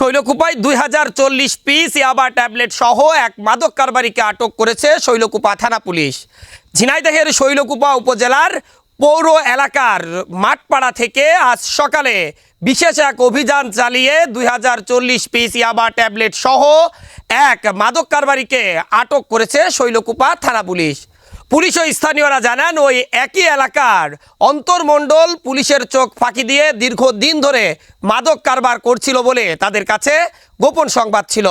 শৈলকুপায় দুই হাজার চল্লিশ পিস ইয়াবা ট্যাবলেট সহ এক মাদক কারবারিকে আটক করেছে শৈলকুপা থানা পুলিশ। ঝিনাইদহের শৈলকুপা উপজেলার পৌর এলাকার মাঠপাড়া থেকে আজ সকালে বিশেষ এক অভিযান চালিয়ে দুই হাজার চল্লিশ পিস ইয়াবা ট্যাবলেট সহ এক মাদক কারবারিকে আটক করেছে শৈলকুপা থানা পুলিশ। পুলিশ ও স্থানীয়রা জানান, ওই একই এলাকার অন্তর্মণ্ডল পুলিশের চোখ ফাঁকি দিয়ে দীর্ঘদিন ধরে মাদক কারবার করছিল বলে তাদের কাছে গোপন সংবাদ ছিল।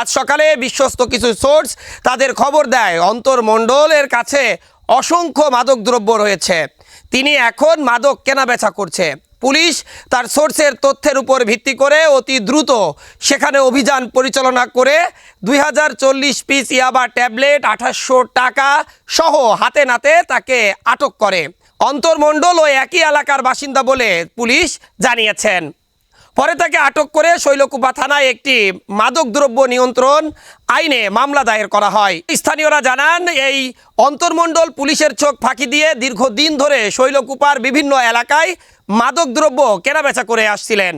আজ সকালে বিশ্বস্ত কিছু সোর্স তাদের খবর দেয়, অন্তর্মণ্ডলের কাছে অসংখ্য মাদক দ্রব্য রয়েছে। তিনি এখন মাদক কেনাবেচা করছে। পুলিশ তার সোর্সের তথ্যের উপর ভিত্তি করে অতি দ্রুত সেখানে অভিযান পরিচালনা করে দুই হাজার চল্লিশ পিস ইয়াবা ট্যাবলেট আঠাশশো টাকা সহ হাতে নাতে তাকে আটক করে। অন্তর্মণ্ডল ও একই এলাকার বাসিন্দা বলে পুলিশ জানিয়েছেন। পরে তাকে আটক করে শৈলকুপা থানায় একটি মাদকদ্রব্য নিয়ন্ত্রণ আইনে মামলা দায়ের করা হয়। স্থানীয়রা জানান, এই অন্তর্মণ্ডল পুলিশের চোখ ফাঁকি দিয়ে দীর্ঘদিন ধরে শৈলকুপার বিভিন্ন এলাকায় মাদকদ্রব্য কেনাবেচা করে আসছিলেন।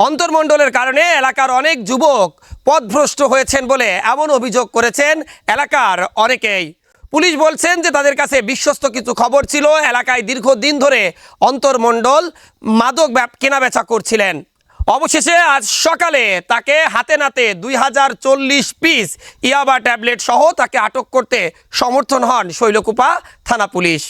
অন্তর্মণ্ডলের কারণে এলাকার অনেক যুবক পথভ্রষ্ট হয়েছেন বলে এমন অভিযোগ করেছেন এলাকার অনেকেই। পুলিশ বলছেন যে তাদের কাছে বিশ্বস্ত কিছু খবর ছিল। এলাকায় দীর্ঘদিন ধরে অন্তর্মণ্ডল মাদক কেনাবেচা করছিলেন। অবশেষে আজ সকালে তাকে হাতে নাতে দুই হাজার চল্লিশ পিস ইয়াবা ট্যাবলেট সহ তাকে আটক করতে সমর্থন হন শৈলকুপা থানা পুলিশ।